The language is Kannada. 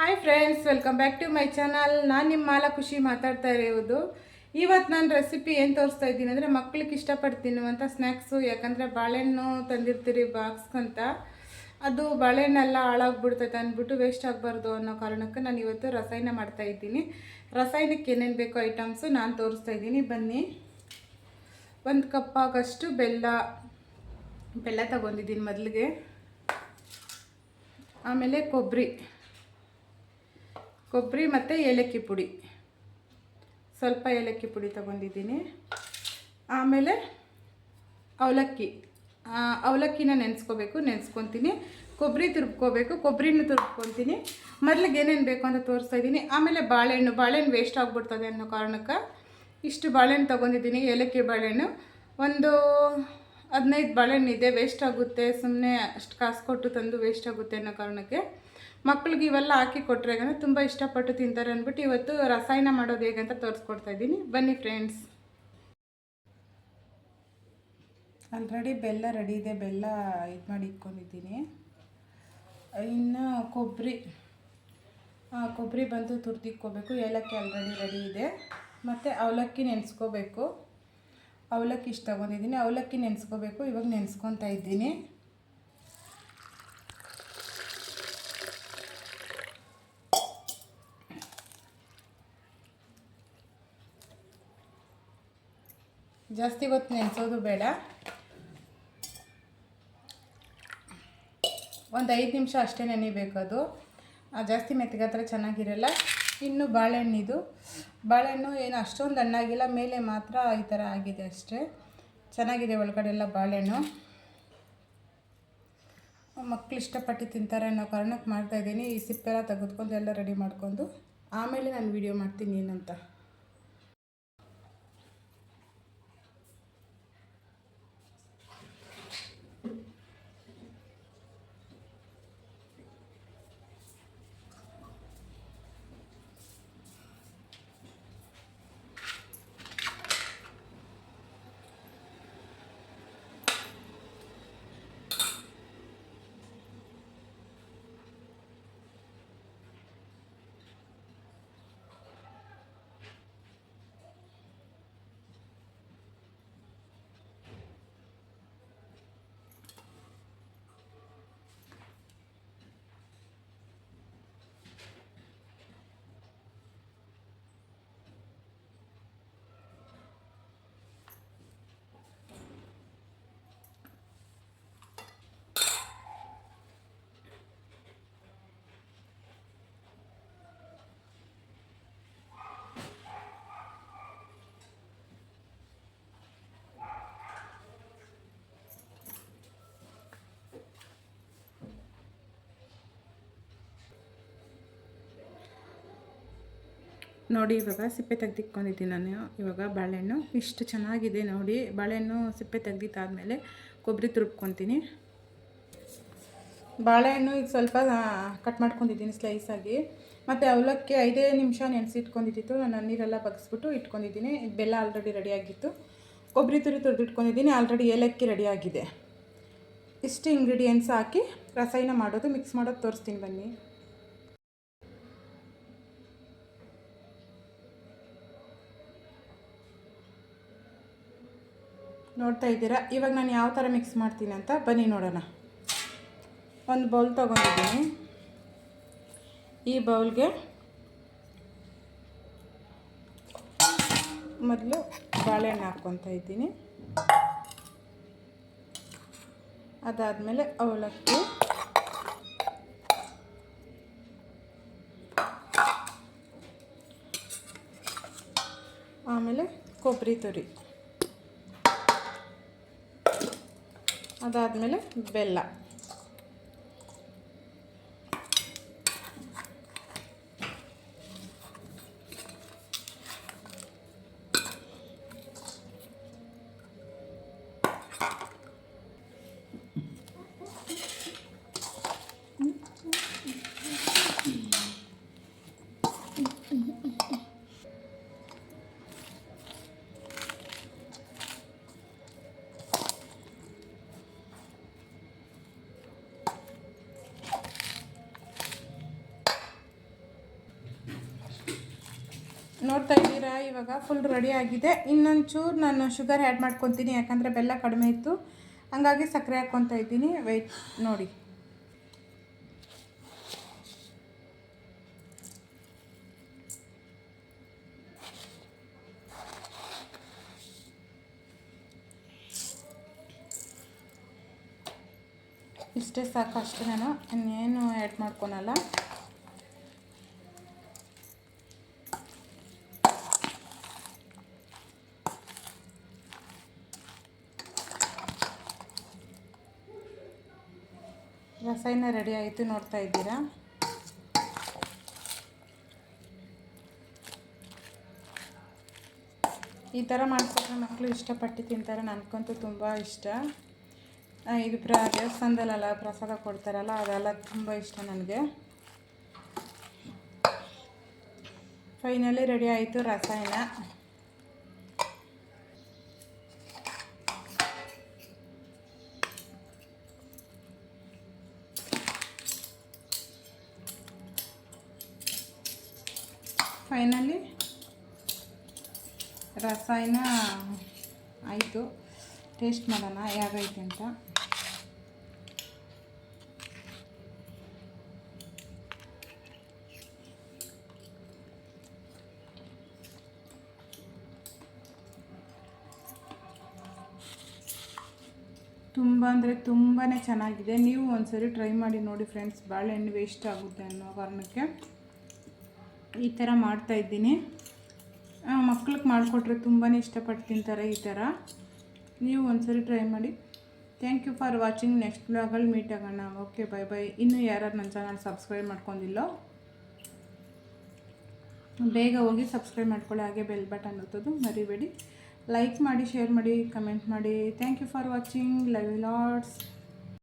Hi friends welcome back to my channel ನಾನು ನಿಮ್ಮ ಮಾಲ ಖುಷಿ ಮಾತಾಡ್ತಾ ಇರೋದು. ಇವತ್ತು ನಾನು ರೆಸಿಪಿ ಏನು ತೋರಿಸ್ತಾ ಇದ್ದೀನಿ ಅಂದರೆ ಮಕ್ಳಿಗೆ ಇಷ್ಟಪಟ್ಟು ತಿನ್ನುವಂಥ ಸ್ನ್ಯಾಕ್ಸು ಯಾಕಂದರೆ ಬಾಳೆಹಣ್ಣು ತಂದಿರ್ತೀರಿ ಬಾಕ್ಸ್ ಅಂತ ಅದು ಬಾಳೆಹಣ್ಣೆಲ್ಲ ಹಾಳಾಗ್ಬಿಡ್ತೈತೆ ಅಂದ್ಬಿಟ್ಟು ವೇಸ್ಟ್ ಆಗಬಾರ್ದು ಅನ್ನೋ ಕಾರಣಕ್ಕೆ ನಾನು ಇವತ್ತು ರಸಾಯನ ಮಾಡ್ತಾ ಇದ್ದೀನಿ. ರಸಾಯನಕ್ಕೆ ಏನೇನು ಬೇಕೋ ಐಟಮ್ಸು ನಾನು ತೋರಿಸ್ತಾ ಇದ್ದೀನಿ. ಬನ್ನಿ. ಒಂದು ಕಪ್ ಆಗಷ್ಟು ಬೆಲ್ಲ. ಬೆಲ್ಲ ತಗೊಂಡಿದ್ದೀನಿ ಮೊದಲಿಗೆ. ಆಮೇಲೆ ಕೊಬ್ಬರಿ ಕೊಬ್ಬರಿ ಮತ್ತು ಏಲಕ್ಕಿ ಪುಡಿ. ಸ್ವಲ್ಪ ಏಲಕ್ಕಿ ಪುಡಿ ತಗೊಂಡಿದ್ದೀನಿ. ಆಮೇಲೆ ಅವಲಕ್ಕಿ. ಅವಲಕ್ಕಿನ ನೆನೆಸ್ಕೋಬೇಕು, ನೆನೆಸ್ಕೊತೀನಿ. ಕೊಬ್ಬರಿ ತುರ್ಬ್ಕೋಬೇಕು ಕೊಬ್ಬರಿನೂ ತುರ್ಬ್ಕೊತೀನಿ ಮೊದಲಿಗೆ ಏನೇನು ಬೇಕು ಅಂತ ತೋರಿಸ್ತಾ ಇದ್ದೀನಿ. ಆಮೇಲೆ ಬಾಳೆಹಣ್ಣು ಬಾಳೆಹಣ್ಣು ವೇಸ್ಟ್ ಆಗಿಬಿಡ್ತದೆ ಅನ್ನೋ ಕಾರಣಕ್ಕೆ ಇಷ್ಟು ಬಾಳೆಹಣ್ಣು ತೊಗೊಂಡಿದ್ದೀನಿ, ಏಲಕ್ಕಿ ಬಾಳೆಹಣ್ಣು. ಒಂದು ಹದಿನೈದು ಬಾಳೆಹಣ್ಣು ಇದೆ ವೇಸ್ಟ್ ಆಗುತ್ತೆ. ಸುಮ್ಮನೆ ಅಷ್ಟು ಕಾಸು ಕೊಟ್ಟು ತಂದು ವೇಸ್ಟ್ ಆಗುತ್ತೆ ಅನ್ನೋ ಕಾರಣಕ್ಕೆ ಮಕ್ಳಿಗೆ ಇವೆಲ್ಲ ಹಾಕಿ ಕೊಟ್ಟರೆ ತುಂಬ ಇಷ್ಟಪಟ್ಟು ತಿಂತಾರೆ ಅಂದ್ಬಿಟ್ಟು ಇವತ್ತು ರಸಾಯನ ಮಾಡೋದು ಹೇಗೆ ಅಂತ ತೋರಿಸ್ಕೊಡ್ತಾ ಇದ್ದೀನಿ. ಬನ್ನಿ ಫ್ರೆಂಡ್ಸ್ ಆಲ್ರೆಡಿ ಬೆಲ್ಲ ರೆಡಿ ಇದೆ. ಬೆಲ್ಲ ಇದು ಮಾಡಿ ಇಟ್ಕೊಂಡಿದ್ದೀನಿ. ಇನ್ನು ಕೊಬ್ಬರಿ. ಕೊಬ್ಬರಿ ಬಂದು ತುರ್ದಿಕ್ಕೋಬೇಕು ಏಲಕ್ಕಿ ಆಲ್ರೆಡಿ ರೆಡಿ ಇದೆ. ಮತ್ತು ಅವಲಕ್ಕಿ ನೆನೆಸ್ಕೋಬೇಕು. ಅವಲಕ್ಕಿ ಇಷ್ಟು ತೊಗೊಂಡಿದ್ದೀನಿ. ಅವಲಕ್ಕಿ ನೆನೆಸ್ಕೋಬೇಕು. ಇವಾಗ ನೆನೆಸ್ಕೊತಾ ಇದ್ದೀನಿ. ಜಾಸ್ತಿ ಹೊತ್ತು ನೆನೆಸೋದು ಬೇಡ. ಒಂದು ಐದು ನಿಮಿಷ ಅಷ್ಟೇ ಆ, ಜಾಸ್ತಿ ಮೆತ್ತಗಾದ್ರೆ ಚೆನ್ನಾಗಿರಲ್ಲ. ಇನ್ನು ಬಾಳೆಹಣ್ಣಿದು. ಬಾಳೆಹಣ್ಣು ಏನು ಅಷ್ಟೊಂದು ಹಣ್ಣಾಗಿಲ್ಲ ಮೇಲೆ ಮಾತ್ರ ಈ ಥರ ಆಗಿದೆ ಅಷ್ಟೇ. ಚೆನ್ನಾಗಿದೆ ಒಳಗಡೆ ಎಲ್ಲ ಬಾಳೆಹಣ್ಣು. ಮಕ್ಕಳು ಇಷ್ಟಪಟ್ಟು ತಿಂತಾರೆ ಅನ್ನೋ ಕಾರಣಕ್ಕೆ ಮಾಡ್ತಾಯಿದ್ದೀನಿ ಈ ಸಿಪ್ಪೆಲ್ಲ ತೆಗೆದುಕೊಂಡು ಎಲ್ಲ ರೆಡಿ ಮಾಡ್ಕೊಂಡು ಆಮೇಲೆ ನಾನು ವೀಡಿಯೋ ಮಾಡ್ತೀನಿ ಏನಂತ. ನೋಡಿ, ಇವಾಗ ಸಿಪ್ಪೆ ತೆಗೆದಿಟ್ಕೊಂಡಿದ್ದೀನಿ ನಾನು. ಇವಾಗ ಬಾಳೆಹಣ್ಣು ಇಷ್ಟು ಚೆನ್ನಾಗಿದೆ ನೋಡಿ. ಬಾಳೆಹಣ್ಣು ಸಿಪ್ಪೆ ತೆಗ್ದಿದ್ದಾದಮೇಲೆ ಕೊಬ್ಬರಿ ತುರುಬ್ಕೊತೀನಿ. ಬಾಳೆಹಣ್ಣು ಈಗ ಸ್ವಲ್ಪ ಕಟ್ ಮಾಡ್ಕೊಂಡಿದ್ದೀನಿ ಸ್ಲೈಸಾಗಿ ಮತ್ತು ಅವಲಕ್ಕಿ ಐದೇ ನಿಮಿಷ ನೆನೆಸಿಟ್ಕೊಂಡಿದ್ದಿತ್ತು. ನಾನು ನೀರೆಲ್ಲ ಬಗ್ಸ್ಬಿಟ್ಟು ಇಟ್ಕೊಂಡಿದ್ದೀನಿ. ಬೆಲ್ಲ ಆಲ್ರೆಡಿ ರೆಡಿಯಾಗಿತ್ತು ಕೊಬ್ಬರಿ ತುರಿ ತುರಿದಿಟ್ಕೊಂಡಿದ್ದೀನಿ. ಆಲ್ರೆಡಿ ಏಲಕ್ಕಿ ರೆಡಿಯಾಗಿದೆ ಇಷ್ಟು ಇಂಗ್ರೀಡಿಯೆಂಟ್ಸ್ ಹಾಕಿ ರಸಾಯನ ಮಾಡೋದು ಮಿಕ್ಸ್ ಮಾಡೋದು ತೋರಿಸ್ತೀನಿ ಬನ್ನಿ. ನೋಡ್ತಾ ಇದ್ದೀರಾ? ಇವಾಗ ನಾನು ಯಾವ ಥರ ಮಿಕ್ಸ್ ಮಾಡ್ತೀನಿ ಅಂತ ಬನ್ನಿ ನೋಡೋಣ. ಒಂದು ಬೌಲ್ ತೊಗೊಂಡಿದ್ದೀನಿ. ಈ ಬೌಲ್ಗೆ ಮೊದಲು ಬಾಳೆಹಣ್ಣು ಹಾಕ್ಕೊತಾ ಇದ್ದೀನಿ. ಅದಾದಮೇಲೆ ಅವಲಕ್ಕಿ. ಆಮೇಲೆ ಕೊಬ್ಬರಿ ತುರಿ. ಅದಾದಮೇಲೆ ಬೆಲ್ಲ. ನೋಡ್ತಾ ಇದ್ದೀರಾ? ಇವಾಗ ಫುಲ್ ರೆಡಿ ಆಗಿದೆ. ಇನ್ನೊಂಚೂರು ನಾನು ಶುಗರ್ ಆ್ಯಡ್ ಮಾಡ್ಕೊತೀನಿ, ಯಾಕಂದರೆ ಬೆಲ್ಲ ಕಡಿಮೆ ಇತ್ತು. ಹಂಗಾಗಿ ಸಕ್ಕರೆ ಹಾಕ್ಕೊತಾ ಇದ್ದೀನಿ. ವೆಯ್ಟ್ ನೋಡಿ. ಇಷ್ಟೇ ಸಾಕು ಅಷ್ಟೇ ನಾನು. ಇನ್ನೇನು ಆ್ಯಡ್ ಮಾಡ್ಕೊಳಲ್ಲ. ರಸಾಯನ ರೆಡಿ ಆಯಿತು, ನೋಡ್ತಾ ಇದ್ದೀರಾ? ಈ ಥರ ಮಾಡಿಕೊಟ್ರೆ ಮಕ್ಕಳು ಇಷ್ಟಪಟ್ಟು ತಿಂತಾರೆ, ನನಗಂತೂ ತುಂಬ ಇಷ್ಟ. ಇದು ಪ್ರ, ದೇವಸ್ಥಾನದಲ್ಲೆಲ್ಲ ಪ್ರಸಾದ ಕೊಡ್ತಾರಲ್ಲ, ಅದೆಲ್ಲ ತುಂಬ ಇಷ್ಟ ನನಗೆ. ಫೈನಲಿ ರೆಡಿ ಆಯಿತು ರಸಾಯನ. ಫೈನಲಿ ರಸಾಯನ ಆಯಿತು. ಟೇಸ್ಟ್ ಮಾಡೋಣ ಹೇಗೈತೆ ಅಂತ. ತುಂಬ ಅಂದರೆ ತುಂಬಾ ಚೆನ್ನಾಗಿದೆ. ನೀವು ಒಂದ್ಸರಿ ಟ್ರೈ ಮಾಡಿ ನೋಡಿ ಫ್ರೆಂಡ್ಸ್ ಬಾಳೆಹಣ್ಣು ವೇಸ್ಟ್ ಆಗುತ್ತೆ ಅನ್ನೋ ಕಾರಣಕ್ಕೆ. ಈ ಥರ ಮಾಡ್ತಾಯಿದ್ದೀನಿ ಮಕ್ಳಿಗೆ ಮಾಡಿಕೊಟ್ರೆ ತುಂಬಾ ಇಷ್ಟಪಟ್ಟು ತಿಂತಾರೆ ಈ ಥರ. ನೀವು ಒಂದ್ಸರಿ ಟ್ರೈ ಮಾಡಿ. Thank you for watching next ಬ್ಲಾಗಲ್ಲಿ meet ಆಗೋಣ. ಓಕೆ ಬೈ ಬೈ ಇನ್ನೂ ಯಾರು ನನ್ನ ಚಾನಲ್ ಸಬ್ಸ್ಕ್ರೈಬ್ ಮಾಡ್ಕೊಂಡಿಲ್ಲೋ, ಬೇಗ ಹೋಗಿ ಸಬ್ಸ್ಕ್ರೈಬ್ ಮಾಡ್ಕೊಳ್ಳಿ. ಹಾಗೆ ಬೆಲ್ ಬಟನ್ ಒತ್ತೋದು ಮರಿಬೇಡಿ. ಲೈಕ್ ಮಾಡಿ ಶೇರ್ ಮಾಡಿ ಕಮೆಂಟ್ ಮಾಡಿ. Thank you for watching love lots